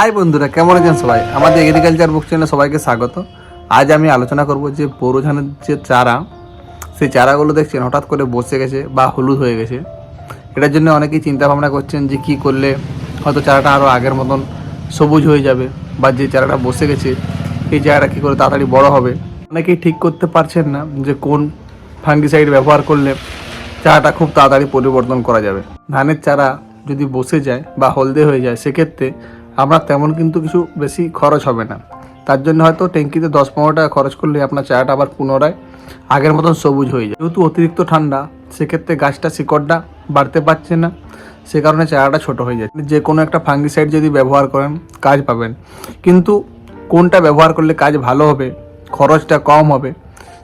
High বন্ধুরা, কেমন আছেন সবাই? আমাদের এগ্রিকালচার বুক চ্যানেলে সবাইকে স্বাগত। আজ আমি আলোচনা করব যে বোরো ধানের যে চারা, সেই চারাগুলো দেখছেন, হঠাৎ করে বসে গেছে বা হলুদ হয়ে গেছে। এটার জন্য অনেকেই চিন্তা ভাবনা করছেন যে কি করলে হয়তো চারাটা আরও আগের মতন সবুজ হয়ে যাবে বা যে চারাটা বসে গেছে, এই চারাটা কী করে তাড়াতাড়ি বড় হবে? অনেকেই ঠিক করতে পারছেন না যে কোন ফাঙ্গিসাইড ব্যবহার করলে চারাটা খুব তাড়াতাড়ি পরিবর্তন করা যাবে। ধানের চারা যদি বসে যায় বা হলদে হয়ে যায়, সেক্ষেত্রে আমরা তেমন কিন্তু কিছু বেশি খরচ হবে না। তার জন্য হয়তো ট্যাঙ্কিতে দশ পনেরো টাকা খরচ করলে আপনার চারাটা আবার পুনরায় আগের মতন সবুজ হয়ে যায়। যেহেতু অতিরিক্ত ঠান্ডা, সেক্ষেত্রে গাছটা শিকড়টা বাড়তে পারছে না, সে কারণে চারাটা ছোট হয়ে যায়। যে কোনো একটা ফাঙ্গিসাইড যদি ব্যবহার করেন, কাজ পাবেন। কিন্তু কোনটা ব্যবহার করলে কাজ ভালো হবে, খরচটা কম হবে,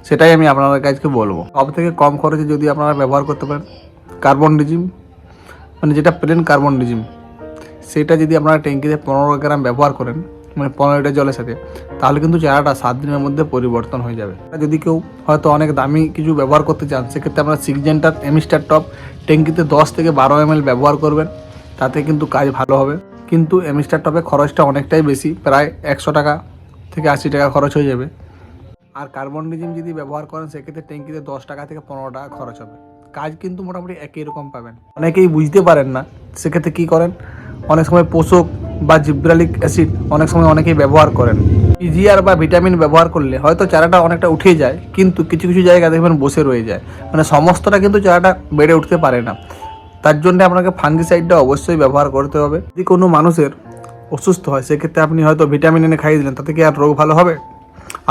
সেটাই আমি আপনাদের কাছকে বলব। সব থেকে কম খরচে যদি আপনারা ব্যবহার করতে পারেন কার্বন ডিজিম মানে যেটা প্লেন কার্বন ডিজিম সেটা যদি আপনারা ট্যাঙ্কিতে পনেরো গ্রাম ব্যবহার করেন মানে পনেরো লিটার জলের সাথে, তাহলে কিন্তু চারাটা সাত দিনের মধ্যে পরিবর্তন হয়ে যাবে। যদি কেউ হয়তো অনেক দামি কিছু ব্যবহার করতে চান, সেক্ষেত্রে আপনারা সিক্সজেন্টার এমিস্টার টপ ট্যাঙ্কিতে দশ থেকে বারো এম ব্যবহার করবেন, তাতে কিন্তু কাজ ভালো হবে। কিন্তু এমিস্টার টপে খরচটা অনেকটাই বেশি, প্রায় একশো টাকা থেকে আশি টাকা খরচ হয়ে যাবে। আর কার্বন ডিজিম যদি ব্যবহার করেন, সেক্ষেত্রে ট্যাঙ্কিতে দশ টাকা থেকে পনেরো টাকা খরচ হবে। কাজ কিন্তু মোটামুটি একই রকম পাবেন। অনেকেই বুঝতে পারেন না, সেক্ষেত্রে কী করেন? অনেক সময় পোষক বা জিব্রালিক অ্যাসিড অনেক সময় অনেকেই ব্যবহার করেন। পিজিআর বা ভিটামিন ব্যবহার করলে হয়তো চারাটা অনেকটা উঠে যায়, কিন্তু কিছু কিছু জায়গা দেখবেন বসে রয়ে যায়। মানে সমস্তটা কিন্তু চারাটা বেড়ে উঠতে পারে না। তার জন্য আপনাকে ফাঙ্গিসাইডটা অবশ্যই ব্যবহার করতে হবে। যদি কোনো মানুষের অসুস্থ হয়, সেক্ষেত্রে আপনি হয়তো ভিটামিন এনে খাইয়ে দিলেন, তাতে কি আর রোগ ভালো হবে?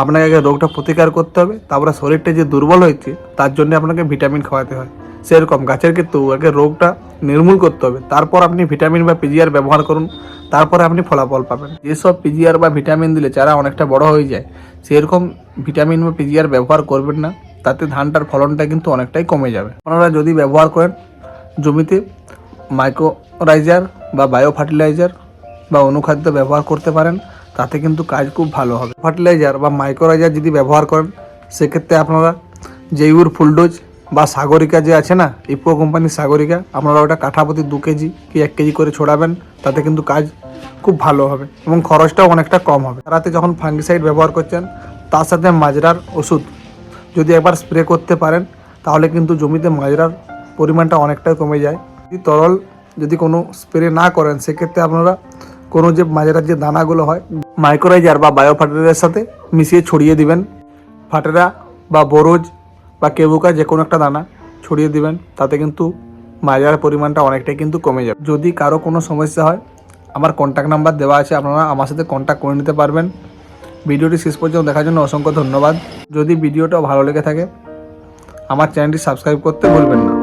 আপনাকে আগে রোগটা প্রতিকার করতে হবে, তারপরে শরীরটা যে দুর্বল হয়েছে, তার জন্য আপনাকে ভিটামিন খাওয়াতে হয়। সেরকম গাছের ক্ষেত্রেও আগে রোগটা নির্মূল করতে হবে, তারপর আপনি ভিটামিন বা পিজিআর ব্যবহার করুন, তারপরে আপনি ফলাফল পাবেন। যেসব পিজিআর বা ভিটামিন দিলে চারা অনেকটা বড় হয়ে যায়, সেরকম ভিটামিন বা পিজিআর ব্যবহার করবেন না, তাতে ধানটার ফলনটা কিন্তু অনেকটাই কমে যাবে। আপনারা যদি ব্যবহার করেন জমিতে মাইক্রোরাইজার বা বায়ো ফার্টিলাইজার বা অনুখাদ্য ব্যবহার করতে পারেন তাতে কিন্তু কাজ খুব ভালো হবে। ফার্টিলাইজার বা মাইক্রোরাইজার যদি ব্যবহার করেন, সেক্ষেত্রে আপনারা জৈবুর ফুলডোজ বা সাগরিকা যে আছে না, ইপো কোম্পানির সাগরিকা, আপনারা ওটা কাঠাপতি দু কেজি কি এক কেজি করে ছড়াবেন, তাতে কিন্তু কাজ খুব ভালো হবে এবং খরচটাও অনেকটা কম হবে। রাতে যখন ফাঙ্গিসাইড ব্যবহার করছেন, তার সাথে মাজরার ওষুধ যদি একবার স্প্রে করতে পারেন, তাহলে কিন্তু জমিতে মাজরার পরিমাণটা অনেকটাই কমে যায়। যদি তরল যদি কোনো স্প্রে না করেন, সেক্ষেত্রে আপনারা কোনো যে মাজরার যে দানাগুলো হয় মাইক্রোরাইজার বা বায়ো ফার্টিলাইজারের সাথে মিশিয়ে ছড়িয়ে দিবেন। ফাটেরা বা বোরোজ বা কেবুকা যে কোনো একটা দানা ছড়িয়ে দিবেন, তাতে কিন্তু মাজার পরিমাণটা অনেকটাই কিন্তু কমে যাবে। যদি কারও কোনো সমস্যা হয়, আমার কন্ট্যাক্ট নাম্বার দেওয়া আছে, আপনারা আমার সাথে কন্ট্যাক্ট করে নিতে পারবেন। ভিডিওটি শেষ পর্যন্ত দেখার জন্য অসংখ্য ধন্যবাদ। যদি ভিডিওটা ভালো লেগে থাকে, আমার চ্যানেলটি সাবস্ক্রাইব করতে ভুলবেন না।